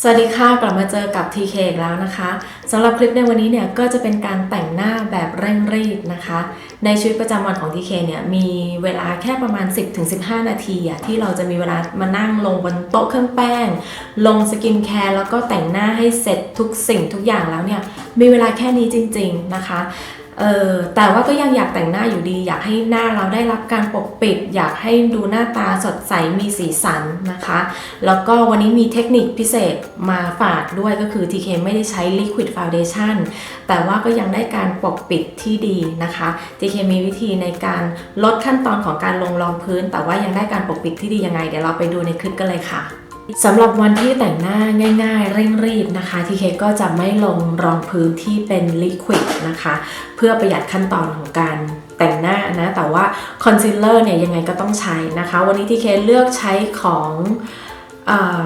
สวัสดีค่ะ กลับมาเจอกับ TK อีกแล้วนะคะสำหรับคลิปในวันนี้เนี่ยก็จะเป็นการแต่งหน้าแบบเร่งรีบนะคะ ในชีวิตประจำวันของ TK เนี่ยมีเวลาแค่ประมาณ 10-15 นาทีอะที่เราจะมีเวลามานั่งลงบนโต๊ะเครื่องแป้ง ลงสกินแคร์แล้วก็แต่งหน้าให้เสร็จทุกสิ่งทุกอย่างแล้วเนี่ยมีเวลาแค่นี้จริง ๆนะคะเออแต่ว่าก็ยังอยากแต่งหน้าอยู่ดี อยากให้หน้าเราได้รับการปกปิด อยากให้ดูหน้าตาสดใสมีสีสันนะคะ แล้วก็วันนี้มีเทคนิคพิเศษมาฝากด้วยก็คือ TK ไม่ได้ใช้ Liquid Foundation แต่ว่าก็ยังได้การปกปิดที่ดีนะคะ TK มีวิธีในการลดขั้นตอนของการลงรองพื้น แต่ว่ายังได้การปกปิดที่ดียังไง เดี๋ยวเราไปดูในคลิปกันเลยค่ะ สำหรับวันที่แต่งหน้าง่ายๆ เร่งรีบนะคะทีเคก็จะไม่ลงรองพื้นที่เป็นลิควิดนะคะ เพื่อประหยัดขั้นตอนของการแต่งหน้านะ แต่ว่าคอนซีลเลอร์เนี่ยยังไงก็ต้องใช้นะคะ วันนี้ทีเคเลือกใช้ของเอ่อ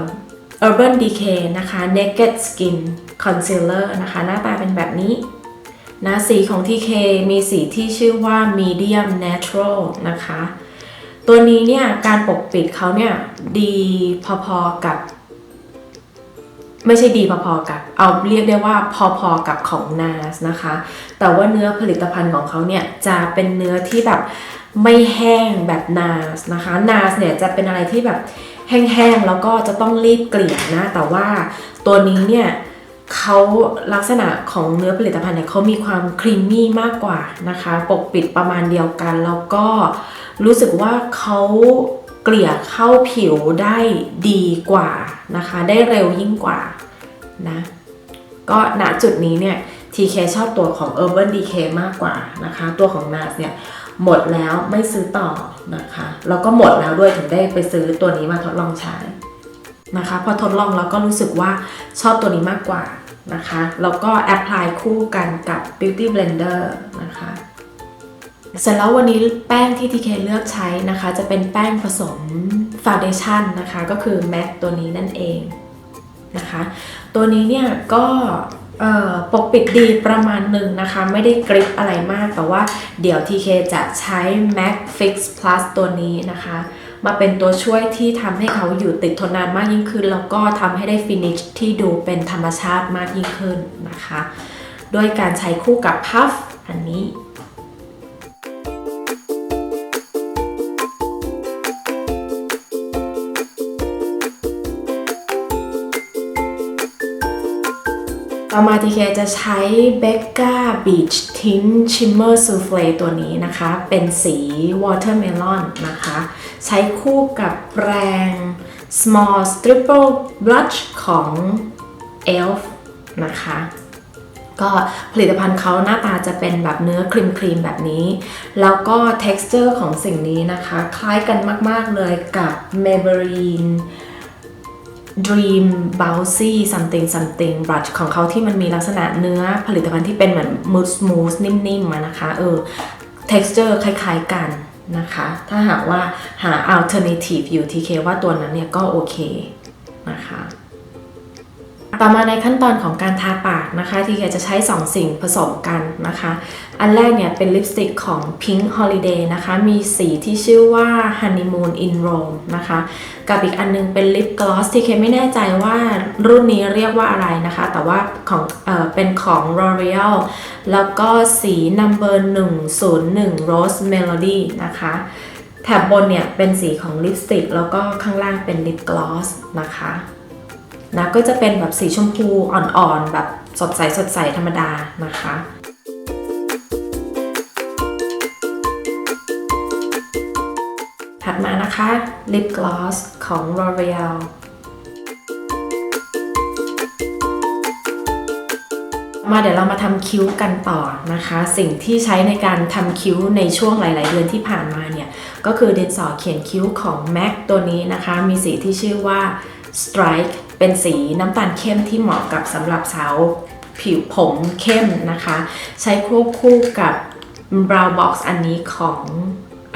Urban Decay นะคะ Naked Skin Concealer นะคะ หน้าตาเป็นแบบนี้นะสีของ TK มีสีที่ชื่อว่า Medium Natural นะคะ ตัวนี้เนี่ยการปกปิดเขาเนี่ยดีพอๆกับ ไม่ใช่ดีพอๆกับ เอาเรียกได้ว่าพอๆกับของ NARS นะคะ แต่ว่าเนื้อผลิตภัณฑ์ของเขาเนี่ยจะเป็นเนื้อที่แบบไม่แห้งแบบ NARS นะคะ NARS เนี่ยจะเป็นอะไรที่แบบแห้งๆแล้วก็จะต้องรีบเกลี่ยนะ แต่ว่าตัวนี้เนี่ยเขาลักษณะของเนื้อผลิตภัณฑ์เนี่ยเขามีความครีมมี่มากกว่านะคะ ปกปิดประมาณเดียวกันแล้วก็ รู้สึกว่าเขาเกลี่ยเข้าผิวได้ดีกว่านะคะ ได้เร็วยิ่งกว่านะก็ณจุดนี้เนี่ย TK ชอบตัวของ Urban Decay มากกว่านะคะ ตัวของ NARS เนี่ยหมดแล้วไม่ซื้อต่อนะคะ แล้วก็หมดแล้วด้วยถึงได้ไปซื้อตัวนี้มาทดลองใช้นะคะ พอทดลองแล้วก็รู้สึกว่าชอบตัวนี้มากกว่านะคะ แล้วก็แอพพลายคู่กันกับ Beauty Blender เสร็จแล้ววันนี้แป้งที่ TK เคเลือกใช้นะคะ จะเป็นแป้งผสมฟ u n เดชั่นนะคะ ก็คือ MAC ตัวนี้นั่นเองนะคะ ตัวนี้เนี่ยก็ปกปิดดีประมาณหนึ่งนะคะ ไม่ได้กริปอะไรมาก แต่ว่าเดี๋ยว TK จะใช้ MAC Fix Plus ตัวนี้นะคะ มาเป็นตัวช่วยที่ทำให้เขาอยู่ติดทนนานมากยิ่งขึ้น แล้วก็ทำให้ได้ฟินิชที่ดูเป็นธรรมชาติมากยิ่งขึ้นนะคะ ด้วยการใช้คู่กับพัฟอันนี้ ต่อมา TK จะใช้ Becca Beach Tint Shimmer Souffle ตัวนี้นะคะ เป็นสี Watermelon นะคะ ใช้คู่กับแปรง Small Stipple Blush ของ ELF นะคะ ก็ผลิตภัณฑ์เขาหน้าตาจะเป็นแบบเนื้อครีมครีมๆแบบนี้ แล้วก็ texture ของสิ่งนี้นะคะ คล้ายกันมาก ๆ เลยกับ Maybelline Dream Bouncy something something brush ของเขาที่มันมีลักษณะเนื้อผลิตภัณฑ์ที่เป็นเหมือน mousse smooth นิ่มๆมานะคะเออ texture คล้ายๆกันนะคะ ถ้าหากว่าหา alternative อยู่ TK ว่าตัวนั้นเนี่ยก็โอเคนะคะ ต่อมาในขั้นตอนของการทาปากนะคะ ที่จะใช้ 2 สิ่งผสมกันนะคะ อันแรกเนี่ยเป็นลิปสติกของ Pink Holiday นะคะ มีสีที่ชื่อว่า Honeymoon in Rome นะคะ กับอีกอันนึงเป็นลิปกลอสที่เคไม่แน่ใจว่ารุ่นนี้เรียกว่าอะไรนะคะ แต่ว่าของเออเป็นของ L'Oreal แล้วก็สี number 101 Rose Melody นะคะแถบบนเนี่ยเป็นสีของลิปสติกแล้วก็ข้างล่างเป็นลิปกลอสนะคะ นะก็จะเป็นแบบสีชมพูอ่อนๆ แบบสดใสสดใสธรรมดานะคะถัดมานะคะลิปกลอสของ L'Oreal มาเดี๋ยวเรามาทำคิ้วกันต่อนะคะ สิ่งที่ใช้ในการทำคิ้วในช่วงหลาย ๆ เดือนที่ผ่านมาเนี่ย ก็คือดินสอเขียนคิ้วของ MAC ตัวนี้นะคะ มีสีที่ชื่อว่า Strike เป็นสีน้ำตาลเข้มที่เหมาะกับสำหรับสาวผิวผมเข้มนะคะ ใช้ควบคู่กับ Brow Box อันนี้ของ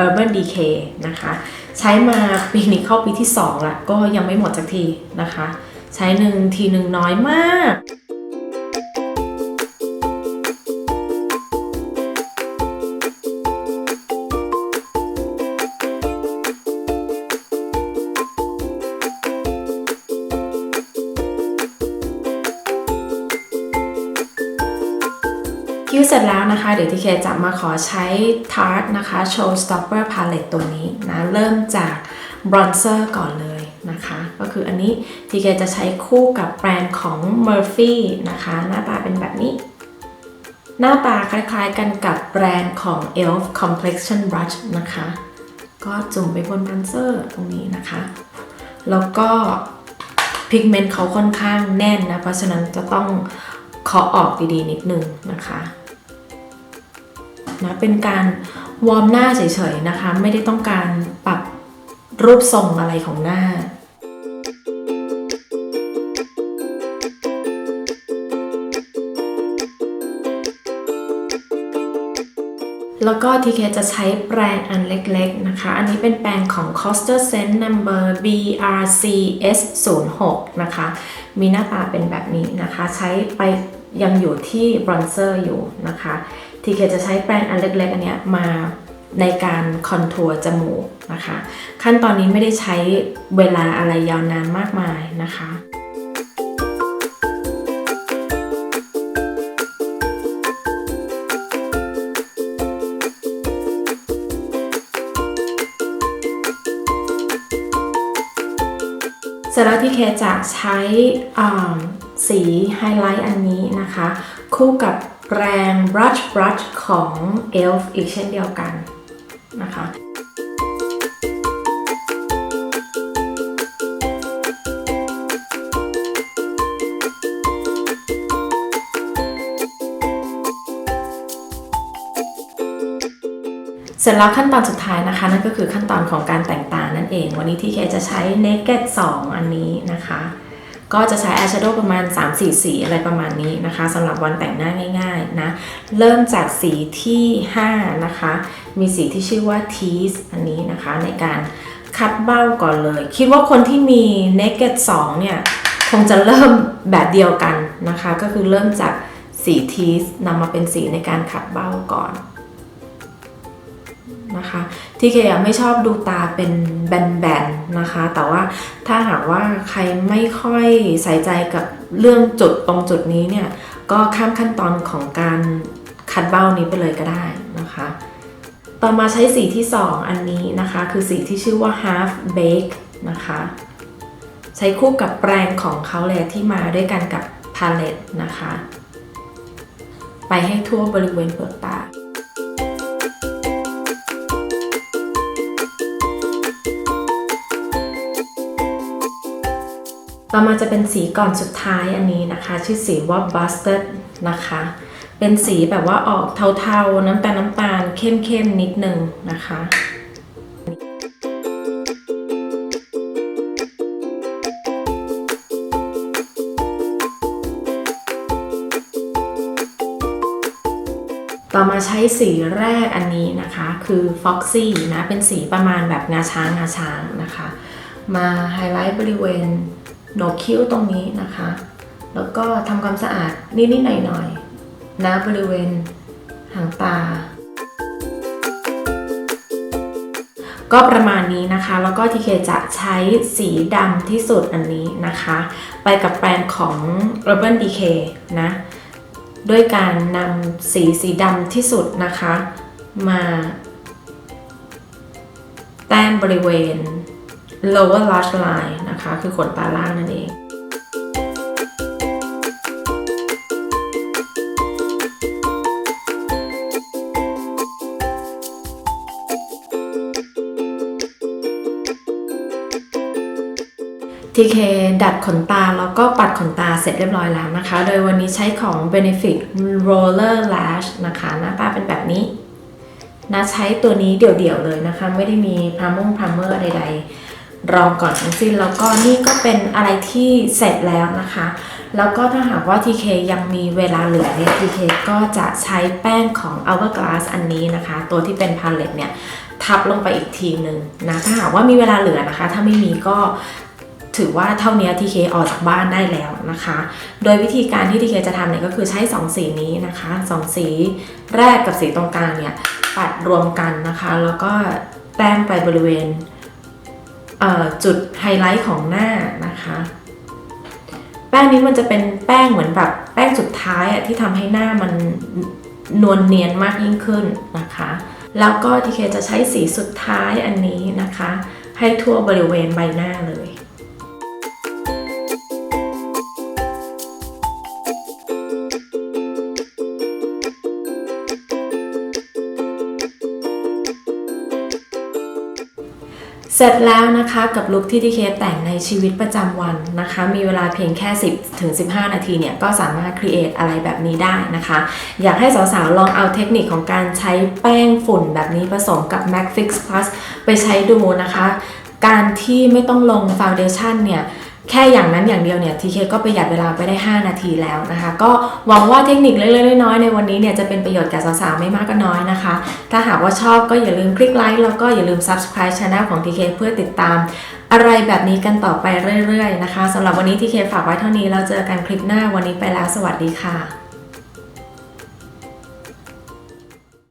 Urban Decay นะคะ ใช้มาปีนี้เข้าปีที่2แล้วก็ยังไม่หมดสักทีนะคะ ใช้หนึ่งทีหนึ่งน้อยมาก วเสร็จแล้วนะคะ เดี๋ยวทีเคจะมาขอใช้ Tarte นะคะ Showstopper Palette ตัวนี้นะ เริ่มจากบรอนเซอร์ก่อนเลยนะคะ ก็คืออันนี้ทีเคจะใช้คู่กับแบรนด์ของ Murphy นะคะ หน้าตาเป็นแบบนี้ หน้าตาคล้ายๆกันกับแบรนด์ของ Elf Complexion Brush นะคะ ก็จุ่มไปบนบรอนเซอร์ตรงนี้นะคะ แล้วก็พิกเมนต์เขาค่อนข้างแน่นนะ เพราะฉะนั้นจะต้องเคาะออกดีๆนิดนึงนะคะ นะเป็นการวอร์มหน้าเฉยๆนะคะ ไม่ได้ต้องการปรับรูปทรงอะไรของหน้าแล้วก็ทีเคจะใช้แปรงอันเล็กๆนะคะ อันนี้เป็นแปรงของ Coster Scent Number BRCS06 นะคะ มีหน้าตาเป็นแบบนี้นะคะ ใช้ไปยังอยู่ที่บรอนเซอร์อยู่นะคะ ทีเคจะใช้แปรงอันเล็กๆอันเนี้ยมาในการคอนทัวร์จมูกนะคะ ขั้นตอนนี้ไม่ได้ใช้เวลาอะไรยาวนานมากมายนะคะเสร็จแล้วที่เคจะใช้สีไฮไลท์อันนี้นะคะ คู่กับ แรง brush brush ของ ELF อีกเช่นเดียวกันนะคะเสร็จแล้วขั้นตอนสุดท้ายนะคะ นั่นก็คือขั้นตอนของการแต่งตานั่นเอง วันนี้ที่เคจะใช้ Naked 2 อันนี้นะคะ ก็จะใช้อายแชโดว์ประมาณ 3-4 สีอะไรประมาณนี้นะคะสำหรับวันแต่งหน้าง่ายๆนะ เริ่มจากสีที่ 5 นะคะ มีสีที่ชื่อว่า Tease อันนี้นะคะในการคัดเบ้าก่อนเลย คิดว่าคนที่มี Naked 2 เนี่ย คงจะเริ่มแบบเดียวกันนะคะ ก็คือเริ่มจากสี Tease นำมาเป็นสีในการขัดเบ้าก่อน นะคะ ที่เคไม่ชอบดูตาเป็นแบนๆนะคะ แต่ว่าถ้าหากว่าใครไม่ค่อยใส่ใจกับเรื่องจุดตรงจุดนี้เนี่ย ก็ข้ามขั้นตอนของการคัดเบ้านี้ไปเลยก็ได้นะคะ ต่อมาใช้สีที่ 2 อันนี้นะคะ คือสีที่ชื่อว่า half bake นะคะ ใช้คู่กับแปรงของเขาเลยที่มาด้วยกันกับพาเลตนะคะ ไปให้ทั่วบริเวณเปลือกตา ต่อมาจะเป็นสีก่อนสุดท้ายอันนี้นะคะ ชื่อสีว่า busted นะคะ เป็นสีแบบว่าออกเทาๆ น้ำตาลน้ำตาลเข้มๆ นิดนึงนะคะต่อมาใช้สีแรกอันนี้นะคะ คือ Foxy นะ เป็นสีประมาณแบบงาช้างงาช้างนะคะ มาไฮไลท์บริเวณ โหนกคิ้วตรงนี้นะคะ แล้วก็ทำความสะอาดนิดๆหน่อยๆนะบริเวณหางตา ก็ประมาณนี้นะคะ แล้วก็ทีเคจะใช้สีดำที่สุดอันนี้นะคะ ไปกับแปรงของ Urban Decay นะ ด้วยการนำสีสีดำที่สุดนะคะ มา แต้มบริเวณ lower lash line นะคะ คือขนตาล่างนั่นเอง TK ดัดขนตาแล้วก็ปัดขนตาเสร็จเรียบร้อยแล้วนะคะ โดยวันนี้ใช้ของ Benefit Roller Lash นะคะ หน้าตาเป็นแบบนี้นะใช้ตัวนี้เดี่ยวๆเลยนะคะ ไม่ได้มีพรามงพรามเมอร์ใดๆ รองก่อนทั้งสิ้นแล้วก็นี่ก็เป็นอะไรที่เสร็จแล้วนะคะ แล้วก็ถ้าหากว่า TK ยังมีเวลาเหลือเนี่ย TK ก็จะใช้แป้งของ Hourglass อันนี้นะคะ ตัวที่เป็นพาเลตเนี่ยทับลงไปอีกทีหนึ่งนะถ้าหากว่ามีเวลาเหลือนะคะ ถ้าไม่มีก็ถือว่าเท่านี้ทีเคออกจากบ้านได้แล้วนะคะ โดยวิธีการที่ทีเคจะทำเนี่ยก็คือใช้ 2 สีนี้นะคะ2สีแรกกับสีตรงกลางเนี่ยปัดรวมกันนะคะ แล้วก็แต้มไปบริเวณ จุดไฮไลท์ของหน้านะคะ แป้งนี้มันจะเป็นแป้งเหมือนแบบแป้งสุดท้ายอะที่ทำให้หน้ามันนวลเนียนมากยิ่งขึ้นนะคะ แล้วก็ทีเคจะใช้สีสุดท้ายอันนี้นะคะ ให้ทั่วบริเวณใบหน้าเลย เสร็จแล้วนะคะกับลุคที่ทีเคแต่งในชีวิตประจำวันนะคะ มีเวลาเพียงแค่ 10ถึง15 นาทีเนี่ย ก็สามารถครีเอทอะไรแบบนี้ได้นะคะ อยากให้สาวๆ ลองเอาเทคนิคของการใช้แป้งฝุ่นแบบนี้ผสมกับ MAC Fix Plus ไปใช้ดูนะคะ การที่ไม่ต้องลงฟาวเดชั่นเนี่ย แค่อย่างนั้นอย่างเดียวเนี่ยทีเคก็ประหยัดเวลาไปได้ 5 นาทีแล้วนะคะ ก็หวังว่าเทคนิคเล็กๆน้อยๆในวันนี้เนี่ยจะเป็นประโยชน์แก่สาวๆไม่มากก็น้อยนะคะ ถ้าหากว่าชอบก็อย่าลืมคลิกไลค์แล้วก็อย่าลืม subscribe channel ของ TK เพื่อติดตาม อะไรแบบนี้กันต่อไปเรื่อยๆนะคะสำหรับวันนี้ TK ฝากไว้เท่านี้แล้วเจอกันคลิปหน้าวันนี้ไปแล้ว สวัสดีค่ะ